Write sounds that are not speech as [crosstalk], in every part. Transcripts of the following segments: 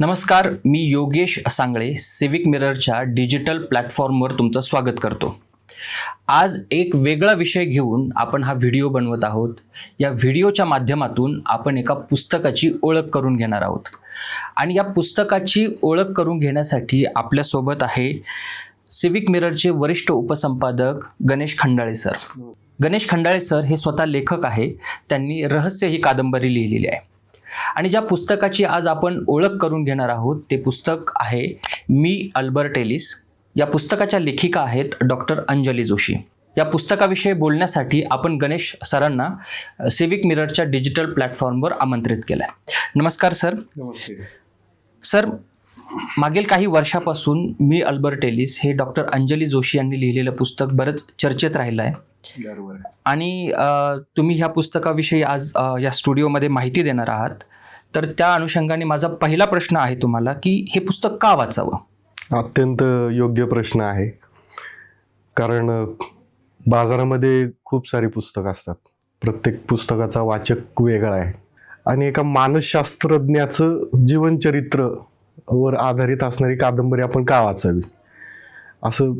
नमस्कार मी योगेश सांगळे सिविक मिररच्या डिजिटल प्लॅटफॉर्मवर तुमचं स्वागत करतो. आज एक वेगळा विषय घेऊन आपण हा व्हिडिओ बनवत आहोत. या व्हिडिओच्या माध्यमातून आपण एका पुस्तकाची ओळख करून घेणार आहोत. आणि या पुस्तकाची ओळख करून घेण्यासाठी आपल्यासोबत आहे सिविक मिररचे वरिष्ठ उपसंपादक गणेश खंडाळे सर. गणेश खंडाळे सर हे स्वतः लेखक आहे. त्यांनी रहस्य ही कादंबरी लिहिलेली आहे. आणि ज्या पुस्तकाची आज आपण ओळख करून घेणार आहोत ते पुस्तक आहे मी अल्बर्ट एलिस. या पुस्तकाच्या लेखिका आहेत डॉक्टर अंजली जोशी. या पुस्तकाविषयी बोलण्यासाठी आपण गणेश सरांना सिविक मिररच्या डिजिटल प्लॅटफॉर्मवर आमंत्रित केलं आहे नमस्कार सर. नमस्ते. सर मागील काही वर्षापासून मी अल्बर्ट एलिस हे डॉक्टर अंजली जोशी यांनी लिहिलेलं पुस्तक बरंच चर्चेत राहिलं आहे. आणि तुम्ही ह्या पुस्तकाविषयी आज या स्टुडिओमध्ये माहिती देणार आहात. तर त्या अनुषंगाने माझा पहिला प्रश्न आहे तुम्हाला की हे पुस्तक का वाचावं? अत्यंत योग्य प्रश्न आहे. कारण बाजारामध्ये खूप सारी पुस्तकं असतात. प्रत्येक पुस्तकाचा वाचक वेगळा आहे. आणि एका मानसशास्त्रज्ञाचं जीवनचरित्र वर आधारित असणारी कादंबरी आपण का वाचावी? असं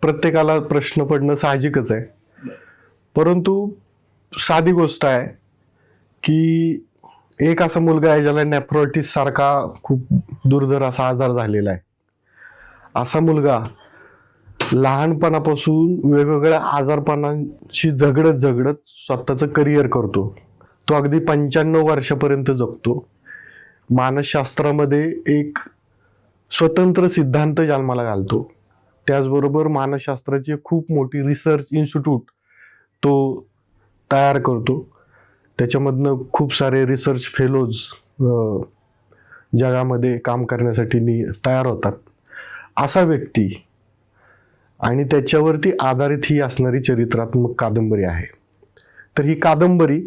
प्रत्येकाला प्रश्न पडणं साहजिकच आहे. परंतु साधी गोष्ट आहे की एक असा मुलगा आहे ज्याला नेफ्रोटिस सारखा खूप दुर्धर असा आजार झालेला आहे. असा मुलगा लहानपणापासून वेगवेगळ्या आजारपणांशी झगडत झगडत स्वतःचं करिअर करतो. तो अगदी पंच्याण्णव वर्षापर्यंत जगतो. मानसशास्त्रामध्ये एक स्वतंत्र सिद्धांत जन्माला घालतो. त्याचबरोबर मानसशास्त्राची खूप मोठी रिसर्च इन्स्टिट्यूट तो तयार करतो. त्याच्यामधनं खूप सारे रिसर्च फेलोज जगामध्ये काम करण्यासाठी नि तयार होतात. असा व्यक्ती आणि त्याच्यावरती आधारित ही असणारी चरित्रात्मक कादंबरी आहे. तर ही कादंबरी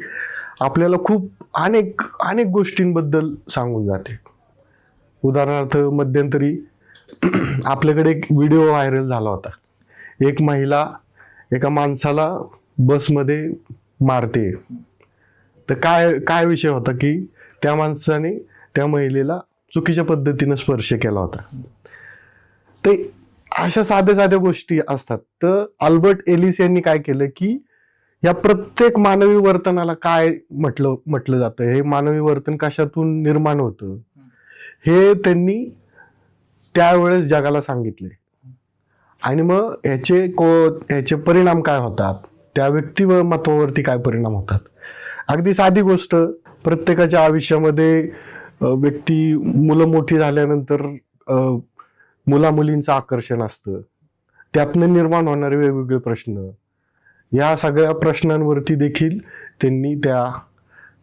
आपल्याला खूप अनेक अनेक गोष्टींबद्दल सांगून जाते. उदाहरणार्थ मध्यंतरी [clears throat] आपल्याकडे एक व्हिडिओ व्हायरल झाला होता. एक महिला एका माणसाला बसमध्ये मारते. तर काय काय विषय होता की त्या माणसाने त्या महिलेला चुकीच्या पद्धतीनं स्पर्श केला होता. ते अशा साध्या साध्या गोष्टी असतात. तर अल्बर्ट एलिस यांनी काय केलं की या प्रत्येक मानवी वर्तनाला काय म्हटलं म्हटलं जातं? हे मानवी वर्तन कशातून निर्माण होतं? हे त्यांनी त्यावेळेस जगाला सांगितले. आणि मग ह्याचे को ह्याचे परिणाम काय होतात? त्या व्यक्तिमत्वावरती काय परिणाम होतात? अगदी साधी गोष्ट प्रत्येकाच्या आयुष्यामध्ये व्यक्ती मुलं मोठी झाल्यानंतर मुलामुलींचं आकर्षण असतं. त्यातनं निर्माण होणारे वेगवेगळे प्रश्न. या सगळ्या प्रश्नांवरती देखील त्यांनी त्या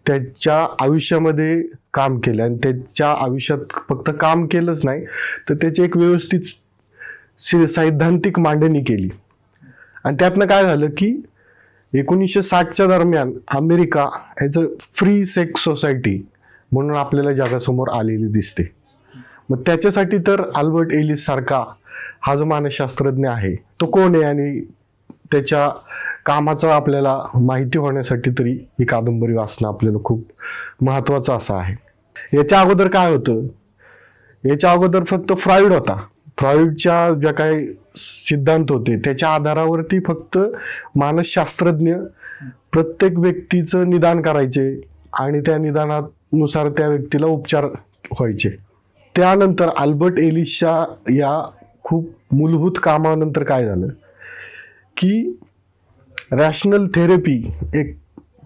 त्याच्या आयुष्यामध्ये काम केलं. आणि त्याच्या आयुष्यात फक्त काम केलंच नाही तर त्याची एक व्यवस्थित सि- सैद्धांतिक मांडणी केली. आणि त्यातनं काय झालं की एकोणीसशे साठच्या दरम्यान America as a free sex society म्हणून आपल्याला जगासमोर आलेली दिसते. मग त्याच्यासाठी तर अल्बर्ट एलिस सारखा हा जो मानसशास्त्रज्ञ आहे तो कोण आहे आणि त्याच्या कामाचं आपल्याला माहिती होण्यासाठी तरी ही कादंबरी वाचणं आपल्याला खूप महत्त्वाचं असं आहे. याच्या अगोदर काय होतं? याच्या अगोदर फक्त फ्रॉईड होता. फ्रॉईडच्या ज्या काही सिद्धांत होते त्याच्या आधारावरती फक्त मानसशास्त्रज्ञ प्रत्येक व्यक्तीचं निदान करायचे आणि त्या निदानानुसार त्या व्यक्तीला उपचार व्हायचे. त्यानंतर आल्बर्ट एलिशा या खूप मूलभूत कामानंतर काय झालं? की रॅशनल थेरपी एक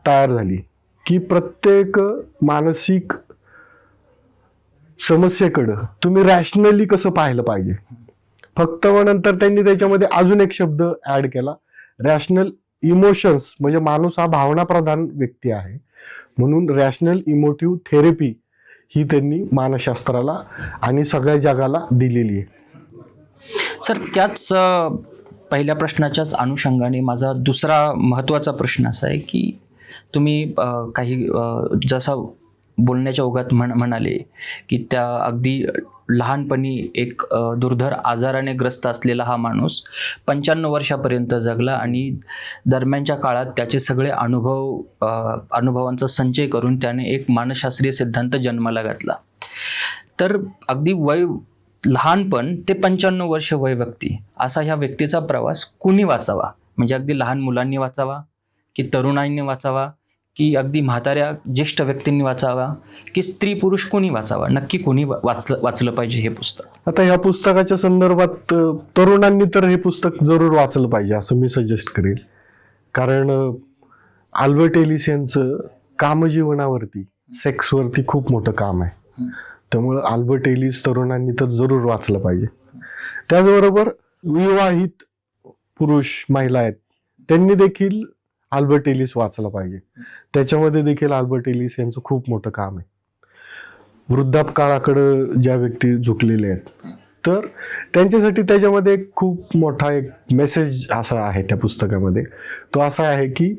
तयार झाली की प्रत्येक मानसिक समस्येकडं तुम्ही रॅशनली कसं पाहिलं पाहिजे? फक्त मग नंतर त्यांनी त्याच्यामध्ये अजून एक शब्द ऍड केला रॅशनल इमोशन्स म्हणजे माणूस हा भावनाप्रधान व्यक्ती आहे. म्हणून रॅशनल इमोटिव्ह थेरपी ही त्यांनी मानसशास्त्राला आणि सगळ्या जगाला दिलेली आहे. सर त्याच पहिल्या प्रश्नाच्याच अनुषंगाने माझा दुसरा महत्त्वाचा प्रश्न असा आहे की तुम्ही काही जसा बोलण्याच्या ओघात म्हण म्हणाले की त्या अगदी लहानपणी एक दुर्धर आजाराने ग्रस्त असलेला हा माणूस पंच्याण्णव वर्षापर्यंत जगला आणि दरम्यानच्या काळात त्याचे सगळे अनुभव अनुभवांचा संचय करून त्याने एक मानसशास्त्रीय सिद्धांत जन्माला घातला. तर अगदी वय लहानपण ते पंच्याण्णव वर्ष वय व्यक्ती. असा ह्या व्यक्तीचा प्रवास कुणी वाचावा? म्हणजे अगदी लहान मुलांनी वाचावा? की तरुणांनी वाचावा? की अगदी म्हाताऱ्या ज्येष्ठ व्यक्तींनी वाचावा? की स्त्री पुरुष कोणी वाचावा? नक्की कोणी वाचलं वाचलं पाहिजे हे पुस्तक. आता ह्या पुस्तकाच्या संदर्भात तरुणांनी तर हे पुस्तक जरूर वाचलं पाहिजे असं मी सजेस्ट करेल. कारण आल्बर्ट एलिस यांचं कामजीवनावरती सेक्सवरती खूप मोठं काम आहे. त्यामुळं आल्बर्ट एलिस तरुणांनी तर जरूर वाचलं पाहिजे. त्याचबरोबर विवाहित पुरुष महिला आहेत त्यांनी देखील आल्बर्ट एलिस वाचलं पाहिजे. त्याच्यामध्ये देखील आल्बर्ट एलिस यांचं खूप मोठं काम आहे. वृद्धापकाळाकडं ज्या व्यक्ती झुकलेल्या आहेत तर त्यांच्यासाठी त्याच्यामध्ये एक खूप मोठा एक मेसेज असा आहे त्या पुस्तकामध्ये. तो असा आहे की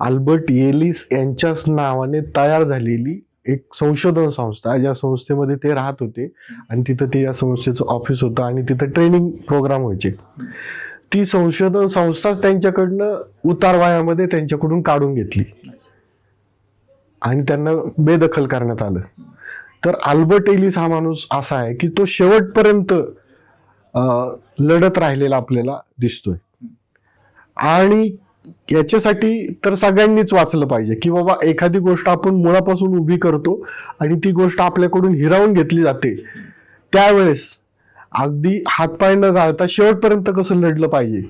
आल्बर्ट येलिस यांच्याच नावाने तयार झालेली एक संशोधन संस्था ज्या संस्थेमध्ये ते राहत होते आणि तिथं ते या संस्थेचं ऑफिस होतं आणि तिथं ट्रेनिंग प्रोग्राम व्हायचे. ती संशोधन संस्थाच त्यांच्याकडनं उतार वयामध्ये त्यांच्याकडून काढून घेतली. आणि त्यांना बेदखल करण्यात आलं. तर अल्बर्ट एलिस हा माणूस असा आहे की तो शेवटपर्यंत लढत राहिलेला आपल्याला दिसतोय. आणि याच्यासाठी तर सगळ्यांनीच वाचलं पाहिजे की बाबा एखादी गोष्ट आपण मुळापासून उभी करतो आणि ती गोष्ट आपल्याकडून हिरावून घेतली जाते. त्यावेळेस अगदी हातपाय न घालता शेवटपर्यंत कसं लढलं पाहिजे?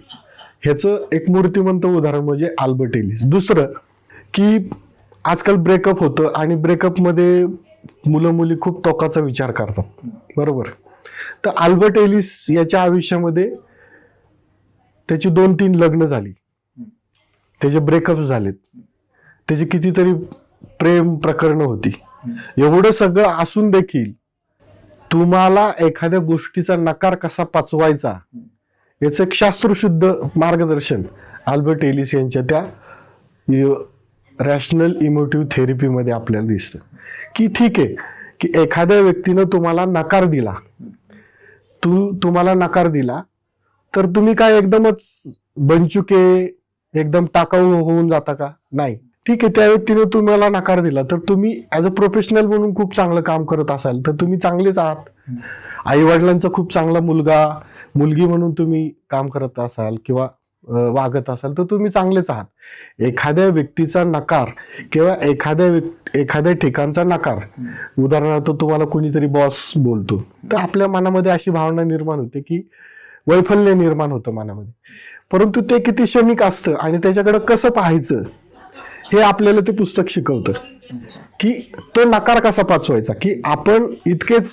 ह्याचं एक मूर्तिमंत उदाहरण म्हणजे आल्बर्ट एलिस. दुसरं की आजकाल ब्रेकअप होतं आणि ब्रेकअपमध्ये मुलं मुली खूप टोकाचा विचार करतात. बरोबर? तर आल्बर्ट एलिस याच्या आयुष्यामध्ये त्याची दोन तीन लग्न झाली. त्याचे ब्रेकअप झालेत त्याचे कितीतरी प्रेम प्रकरणं होती एवढं सगळं असून देखील तुम्हाला एखाद्या गोष्टीचा नकार कसा पाचवायचा याचं एक शास्त्रशुद्ध मार्गदर्शन आल्बर्ट एलिस यांच्या त्या रॅशनल इमोटिव्ह थेरपीमध्ये आपल्याला दिसतं. की ठीक आहे की एखाद्या व्यक्तीनं तुम्हाला नकार दिला तू तुम्हाला नकार दिला तर तुम्ही काय एकदमच बनचुके एकदम टाकाऊ होऊन जाता का? नाही. ठीक आहे त्या व्यक्तीने तुम्हाला नकार दिला. तर तुम्ही ऍज अ प्रोफेशनल म्हणून खूप चांगलं काम करत असाल तर तुम्ही चांगलेच आहात. आई वडिलांचा खूप चांगला मुलगा मुलगी म्हणून तुम्ही काम करत असाल किंवा वागत असाल तर तुम्ही चांगलेच आहात. एखाद्या व्यक्तीचा नकार किंवा एखाद्या एखाद्या ठिकाणचा नकार उदाहरणार्थ तुम्हाला कोणीतरी बॉस बोलतो. तर आपल्या मनामध्ये अशी भावना निर्माण होते की वैफल्य निर्माण होतं मनामध्ये. परंतु ते किती क्षणिक असतं आणि त्याच्याकडे कसं पाहायचं हे आपल्याला ते पुस्तक शिकवतं. की तो नकार कसा पाचवायचा? की आपण इतकेच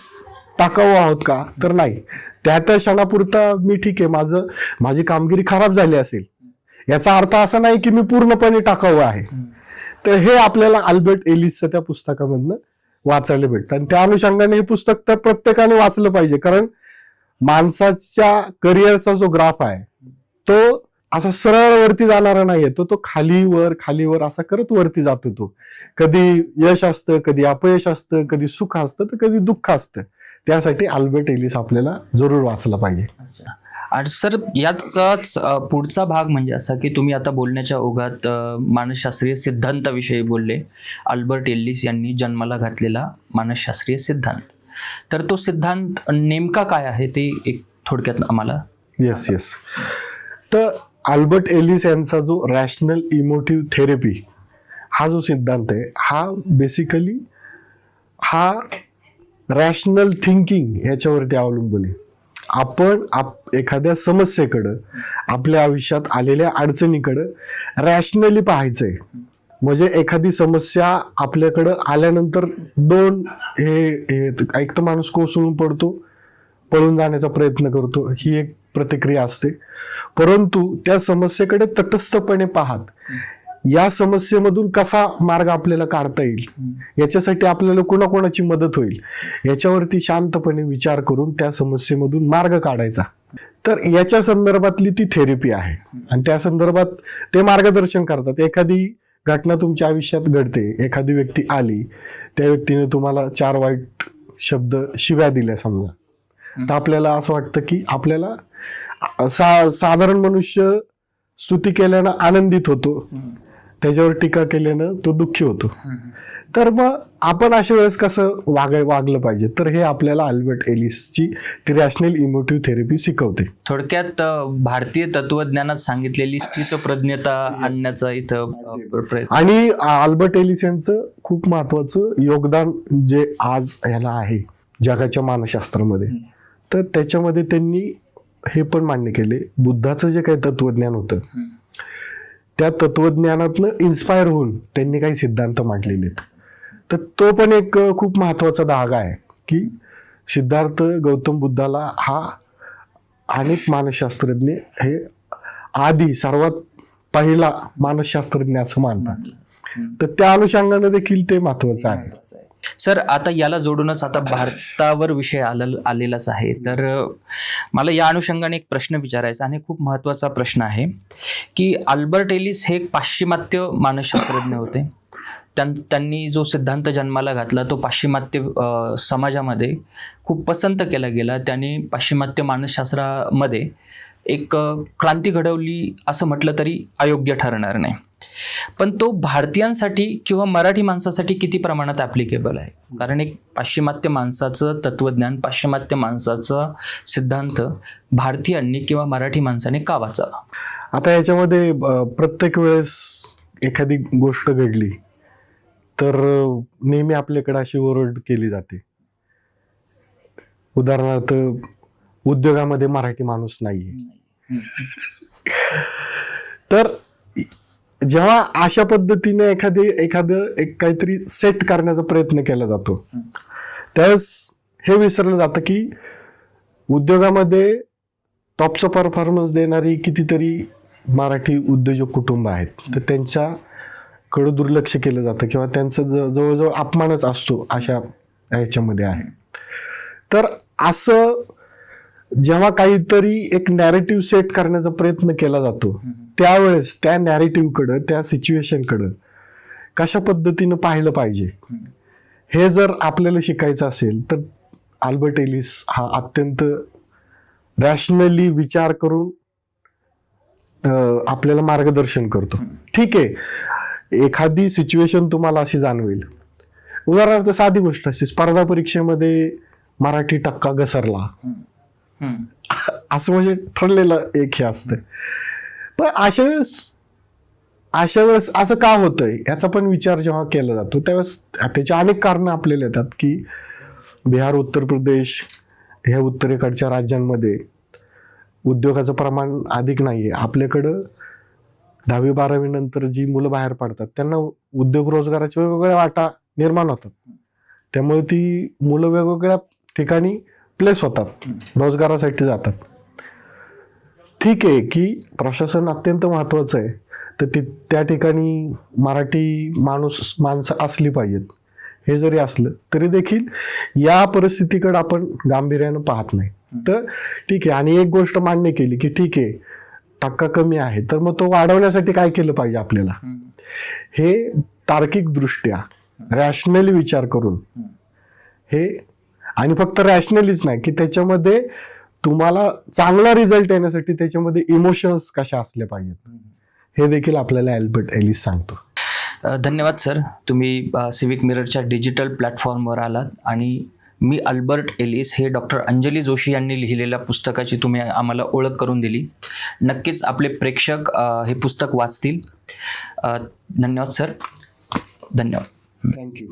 टाकाऊ आहोत का? तर नाही. त्या त्या क्षणापुरता मी ठीक आहे. माझं माझी कामगिरी खराब झाली असेल. याचा अर्थ असा नाही की मी पूर्णपणे टाकाऊ आहे. तर हे आपल्याला अल्बर्ट एलिसच्या त्या पुस्तकामधनं वाचायला भेटतं. आणि त्या अनुषंगाने हे पुस्तक तर प्रत्येकाने वाचलं पाहिजे. कारण माणसाच्या करिअरचा जो ग्राफ आहे तो असा सरळ वरती जाणारा नाहीये. तो तो खाली वर खाली वर असा करत वरती जातो तो कधी यश असतं कधी अपयश असतं कधी सुख असतं तर कधी दुःख असतं. त्यासाठी अल्बर्ट एलिस आपल्याला जरूर वाचला पाहिजे. आणि सर याचाच पुढचा भाग म्हणजे असा की तुम्ही आता बोलण्याच्या ओघात मानसशास्त्रीय सिद्धांताविषयी बोलले. अल्बर्ट एल्लिस यांनी जन्माला घातलेला मानसशास्त्रीय सिद्धांत. तर तो सिद्धांत नेमका काय आहे ते एक थोडक्यात आम्हाला येस येस तर आल्बर्ट एलिस यांचा जो रॅशनल इमोटिव्ह थेरपी हा जो सिद्धांत आहे हा बेसिकली हा रॅशनल थिंकिंग याच्यावरती अवलंबून आहे. आपण आप एखाद्या समस्येकडं आपल्या आयुष्यात आलेल्या अडचणीकडं रॅशनली पाहायचंय. म्हणजे एखादी समस्या आपल्याकडं आल्यानंतर दोन हे हे एक तर माणूस कोसळून पडतो पळून जाण्याचा प्रयत्न करतो ही एक प्रतिक्रिया असते. परंतु त्या समस्येकडे तटस्थपणे पाहत. या समस्येमधून कसा मार्ग आपल्याला काढता येईल? याच्यासाठी आपल्याला कोणाकोणाची मदत होईल? याच्यावरती शांतपणे विचार करून त्या समस्येमधून मार्ग काढायचा. तर याच्या संदर्भातली ती थेरपी आहे. आणि त्या संदर्भात ते मार्गदर्शन करतात. एखादी घटना तुमच्या आयुष्यात घडते. एखादी व्यक्ती आली. त्या व्यक्तीने तुम्हाला चार वाईट शब्द शिव्या दिल्या समजा. तर आपल्याला असं वाटतं की आपल्याला सा साधारण मनुष्य स्तुती केल्यानं आनंदित होतो. त्याच्यावर टीका केल्यानं तो दुःखी होतो. तर मग आपण अशा वेळेस कसं वागाय वागलं पाहिजे? तर हे आपल्याला अल्बर्ट एलिसची ती रॅशनल इमोटिव्ह थेरपी शिकवते. थोडक्यात भारतीय तत्वज्ञानात सांगितलेली स्थितप्रज्ञता आणण्याचा इथं आणि अल्बर्ट एलिस यांचं खूप महत्वाचं योगदान जे आज ह्याला आहे जगाच्या मानसशास्त्रामध्ये. तर त्याच्यामध्ये त्यांनी हे पण मान्य केले. बुद्धाचं जे काही तत्वज्ञान होतं त्या तत्वज्ञानातनं इन्स्पायर होऊन त्यांनी काही सिद्धांत मांडलेले आहेत. तर तो पण एक खूप महत्त्वाचा धागा आहे की सिद्धार्थ गौतम बुद्धाला हा अनेक मानसशास्त्रज्ञ हे आधी सर्वात पहिला मानसशास्त्रज्ञ असं मानतात. तर त्या अनुषंगाने देखील ते महत्वाचं आहे. सर आता याला जोडूनच आता भारतावर विषय आलेलाच आहे. तर मला या अनुषंगाने एक प्रश्न विचारायचा आणि खूप महत्त्वाचा प्रश्न आहे की आल्बर्ट एलिस हे एक पाश्चिमात्य मानसशास्त्रज्ञ होते. त्यां त्यांनी जो सिद्धांत जन्माला घातला तो पाश्चिमात्य समाजामध्ये खूप पसंत केला गेला. त्याने पाश्चिमात्य मानसशास्त्रामध्ये एक क्रांती घडवली असं म्हटलं तरी अयोग्य ठरणार नाही. पण तो भारतीयांसाठी किंवा मराठी माणसासाठी किती प्रमाणात ॲप्लिकेबल आहे? कारण एक पाश्चिमात्य माणसाचं तत्वज्ञान पाश्चिमात्य माणसाचा सिद्धांत भारतीयांनी किंवा मराठी माणसाने का वाचावा? आता याच्यामध्ये प्रत्येक वेळेस एखादी गोष्ट घडली तर नेहमी आपल्याकडे अशी ओरड केली जाते. उदाहरणार्थ उद्योगामध्ये मराठी माणूस नाहीये. तर जेव्हा अशा पद्धतीने एखादी एखादं एक काहीतरी सेट करण्याचा प्रयत्न केला जातो त्यावेळेस हे विसरलं जातं की उद्योगामध्ये टॉपचा परफॉर्मन्स देणारी कितीतरी मराठी उद्योजक कुटुंब आहेत. तर त्यांच्याकडं दुर्लक्ष केलं जातं किंवा त्यांचं ज- जवळजवळ अपमानच असतो अशा ह्याच्यामध्ये आहे. तर असं जेव्हा काहीतरी एक नॅरेटिव्ह सेट करण्याचा प्रयत्न केला जातो त्यावेळेस त्या नॅरेटिव्हकडं त्या सिच्युएशनकडं कशा पद्धतीनं पाहिलं पाहिजे? हे जर आपल्याला शिकायचं असेल तर अल्बर्ट एलिस हा अत्यंत रॅशनली विचार करून आपल्याला मार्गदर्शन करतो. ठीक आहे. एखादी सिच्युएशन तुम्हाला अशी जाणवेल. उदाहरणार्थ साधी गोष्ट असते स्पर्धा परीक्षेमध्ये मराठी टक्का घसरला. असं म्हणजे ठरलेलं एक हे असतं. पण अशा वेळेस अशा वेळेस असं का होतंय? याचा पण विचार जेव्हा केला जातो त्यावेळेस त्याची अनेक कारणं आपल्याला येतात की बिहार उत्तर प्रदेश ह्या उत्तरेकडच्या राज्यांमध्ये उद्योगाचं प्रमाण अधिक नाही आहे आपल्याकडं दहावी बारावी नंतर जी मुलं बाहेर पडतात त्यांना उद्योग रोजगाराच्या वेगवेगळ्या वाटा निर्माण होतात. त्यामुळे ती मुलं वेगवेगळ्या ठिकाणी प्लेस होतात रोजगारासाठी जातात. ठीक आहे की प्रशासन अत्यंत महत्वाचं आहे. तर ती त्या ठिकाणी मराठी माणूस माणसं असली पाहिजेत. हे जरी असलं तरी देखील या परिस्थितीकडे आपण गांभीर्यानं पाहत नाही. तर ठीक आहे आणि एक गोष्ट मान्य केली की ठीक आहे टक्का कमी आहे. तर मग तो वाढवण्यासाठी काय केलं पाहिजे आपल्याला? हे तार्किकदृष्ट्या रॅशनली विचार करून. हे आणि फक्त रॅशनलीच नाही की त्याच्यामध्ये तुम्हाला चांगला रिझल्ट येण्यासाठी त्याच्यामध्ये इमोशन्स कशा असल्या पाहिजेत? हे देखील आपल्याला अल्बर्ट एलिस सांगतो. धन्यवाद सर. तुम्ही सिविक मिररच्या डिजिटल प्लॅटफॉर्मवर आलात आणि मी अल्बर्ट एलिस हे डॉक्टर अंजली जोशी यांनी लिहिलेल्या पुस्तकाची तुम्ही आम्हाला ओळख करून दिली. नक्कीच आपले प्रेक्षक हे पुस्तक वाचतील. धन्यवाद सर. धन्यवाद. थँक्यू